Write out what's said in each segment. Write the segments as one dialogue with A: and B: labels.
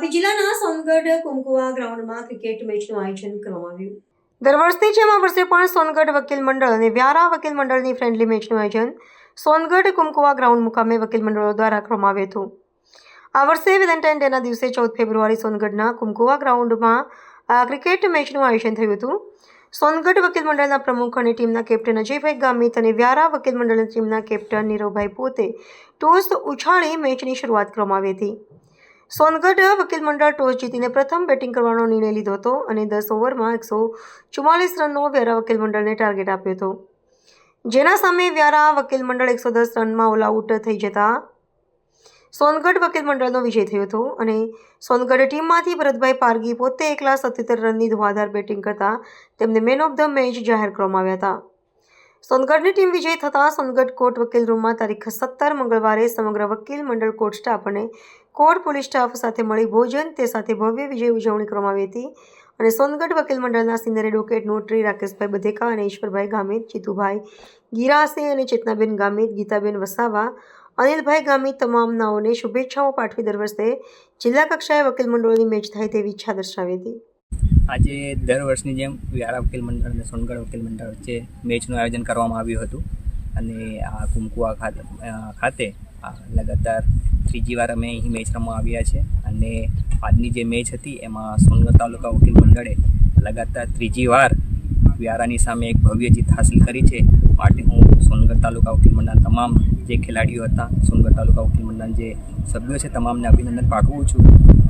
A: તાપી જિલ્લાના સોનગઢ કુમકુવા ગ્રાઉન્ડમાં ક્રિકેટ મેચનું આયોજન કરવામાં આવ્યું. દર વર્ષની જેમ આ વર્ષે પણ સોનગઢ વકીલ મંડળ અને વ્યારા વકીલ મંડળની ફ્રેન્ડલી મેચનું આયોજન સોનગઢ કુમકુવા ગ્રાઉન્ડ મુકામે વકીલ મંડળો દ્વારા કરવામાં આવ્યું હતું. આ વર્ષે વેલેન્ટાઇન ડેના દિવસે ચૌદ ફેબ્રુઆરી સોનગઢના કુમકુવા ગ્રાઉન્ડમાં આ ક્રિકેટ મેચનું આયોજન થયું હતું. સોનગઢ વકીલ મંડળના પ્રમુખ અને ટીમના કેપ્ટન અજયભાઈ ગામિત અને વ્યારા વકીલ મંડળની ટીમના કેપ્ટન નીરવભાઈ પોતે ટોસ ઉછાળી મેચની શરૂઆત કરવામાં આવી હતી. સોનગઢ વકીલ મંડળ ટોસ જીતીને પ્રથમ બેટિંગ કરવાનો નિર્ણય લીધો હતો અને દસ ઓવરમાં એકસો ચુમ્માલીસ રનનો વ્યારા વકીલ મંડળને ટાર્ગેટ આપ્યો હતો. જેના સામે વ્યારા વકીલ મંડળ એકસો દસ રનમાં ઓલ આઉટ થઈ જતા સોનગઢ વકીલ મંડળનો વિજય થયો હતો અને સોનગઢ ટીમમાંથી ભરતભાઈ પારગી પોતે એકલા સત્યોતેર રનની ધુઆધાર બેટિંગ કરતા તેમને મેન ઓફ ધ મેચ જાહેર કરવામાં આવ્યા હતા. સોનગઢની ટીમ વિજય થતાં સોનગઢ કોર્ટ વકીલ રૂમમાં તારીખ સત્તર મંગળવારે સમગ્ર વકીલ મંડળ કોર્ટ સ્ટાફ અને કોર્ટ પોલીસ સ્ટાફ સાથે મળી ભોજન, તે સાથે ભવ્ય વિજય ઉજવણી કરવામાં આવી હતી. અને સોનગઢ વકીલ મંડળના senior advocate notary Rakeshbhai Badheka અને ઈશ્વરભાઈ ગામિત, જીતુભાઈ ગીરાસે અને ચેતનાબેન ગામિત, ગીતાબેન વસાવા, અનિલભાઈ ગામિત તમામ નાઓને શુભેચ્છાઓ પાઠવી દર વર્ષે જિલ્લા કક્ષાએ વકીલ મંડળોની મેચ થાય તેવી ઈચ્છા દર્શાવી હતી.
B: આજે દર વર્ષની જેમ વ્યારા વકીલ મંડળ અને સોનગઢ વકીલ મંડળ વચ્ચે મેચનું આયોજન કરવામાં આવ્યું હતું. અને આ કુમકુવા ખાતે લગાતાર ત્રીજી વાર અમે અહીં મેચ રમવા આવ્યા છે. અને આજની જે મેચ હતી, એમાં સોનગઢ તાલુકા વકીલ મંડળે લગાતાર ત્રીજી વાર વ્યારાની સામે એક ભવ્ય જીત હાંસલ કરી છે. માટે હું સોનગઢ તાલુકા વકીલ મંડળના તમામ જે ખેલાડીઓ હતા, સોનગઢ તાલુકા વકીલ મંડળના જે સભ્યો છે, તમામને અભિનંદન પાઠવું છું.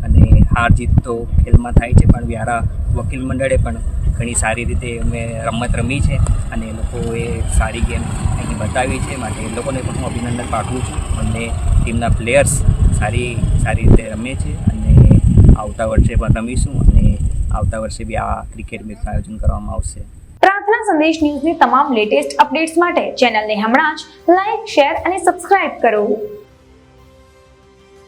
B: અને હાર જીત તો ખેલમાં થાય છે, પણ વ્યારા વકીલ મંડળે પણ ઘણી સારી રીતે અમે રમત રમી છે અને એ લોકોએ સારી ગેમ અહીં બતાવી છે. માટે એ લોકોને પણ હું અભિનંદન પાઠવું છું. અને ટીમના પ્લેયર્સ સારી સારી રીતે રમે છે અને આવતા વર્ષે પણ રમીશું અને આવતા વર્ષે બી આ ક્રિકેટ મેચનું આયોજન કરવામાં આવશે.
C: પ્રાર્થના સંદેશ ન્યૂઝની તમામ લેટેસ્ટ અપડેટ્સ માટે ચેનલને હમણાં જ લાઈક, શેર અને સબસ્ક્રાઇબ કરો.